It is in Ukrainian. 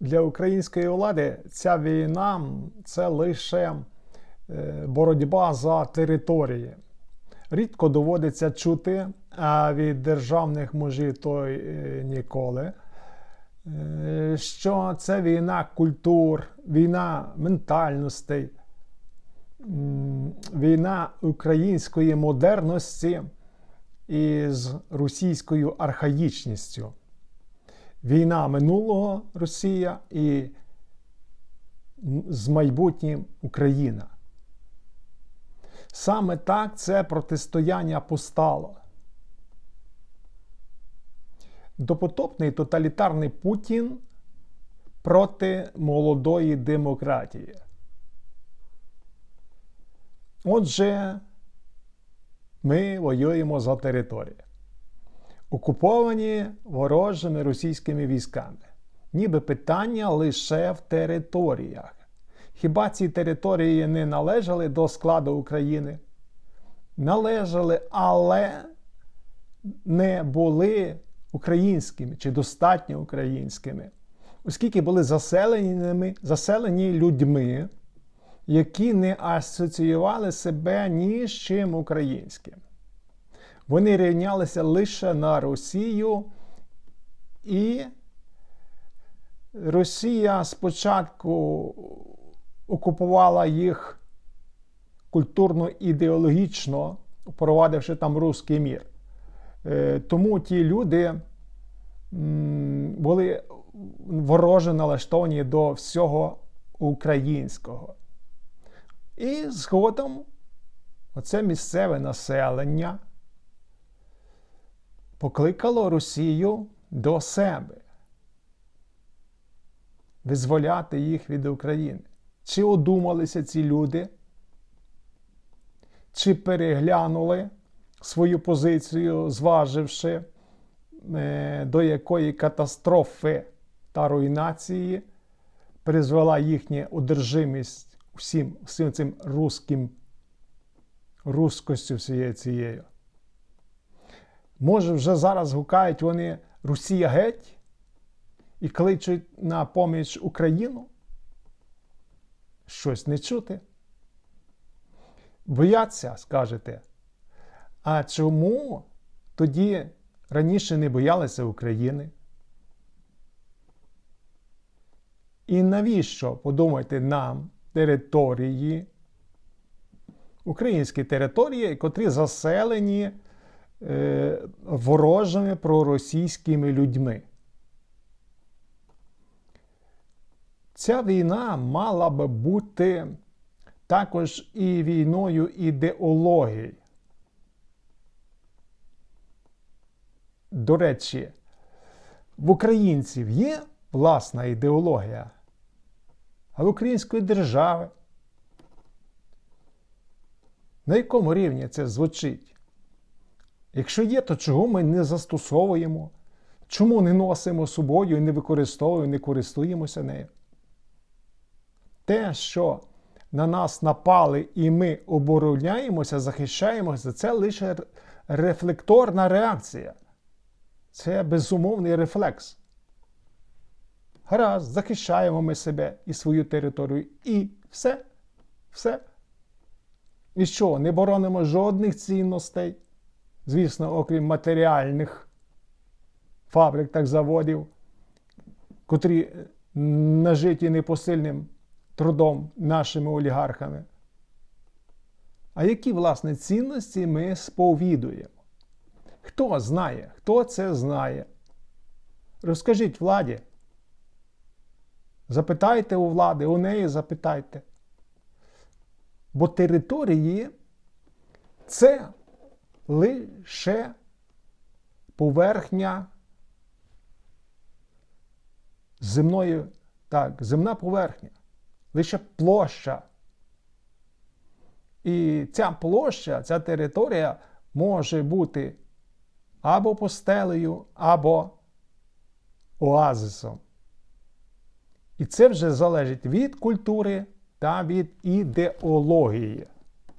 Для української влади ця війна це лише е, боротьба за території. Рідко доводиться чути, а від державних мужів то е, ніколи, е, що це війна культур, війна ментальностей, війна української модерності із російською архаїчністю. Війна минулого Росія і з майбутнім Україна. Саме так це протистояння постало. Допотопний тоталітарний Путін проти молодої демократії. Отже, ми воюємо за територію, окуповані ворожими російськими військами. Ніби питання лише в територіях. Хіба ці території не належали до складу України? Належали, але не були українськими чи достатньо українськими, оскільки були заселеними, заселені людьми, які не асоціювали себе ні з чим українським. Вони рівнялися лише на Росію, і Росія спочатку окупувала їх культурно-ідеологічно, впровадивши там руський мір. Е, Тому ті люди були вороже налаштовані до всього українського. І згодом оце місцеве населення покликало Росію до себе визволяти їх від України. Чи одумалися ці люди, чи переглянули свою позицію, зваживши, е, до якої катастрофи та руйнації призвела їхня одержимість всім, всім цим руським, рускостю всією цією. Може, вже зараз гукають вони Росія геть і кличуть на поміч Україну? Щось не чути. Бояться, скажете. А чому тоді раніше не боялися України? І навіщо, подумайте, нам території, українські території, котрі заселені е, ворожими проросійськими людьми? Ця війна мала би бути також і війною ідеології. До речі, в українців є власна ідеологія, а в української держави. На якому рівні це звучить? Якщо є, то чого ми не застосовуємо? Чому не носимо собою і не використовуємо, не користуємося нею? Те, що на нас напали і ми обороняємося, захищаємося, це лише рефлекторна реакція. Це безумовний рефлекс. Гаразд, захищаємо ми себе і свою територію, і все. Все. І що, не боронимо жодних цінностей, звісно, окрім матеріальних фабрик та заводів, котрі нажиті непосильним трудом нашими олігархами. А які, власне, цінності ми сповідуємо? Хто знає, хто це знає? Розкажіть владі. Запитайте у влади, у неї запитайте. Бо території це лише поверхня земної, так, земна поверхня, лише площа. І ця площа, ця територія може бути або постелею, або оазисом. І це вже залежить від культури та від ідеології.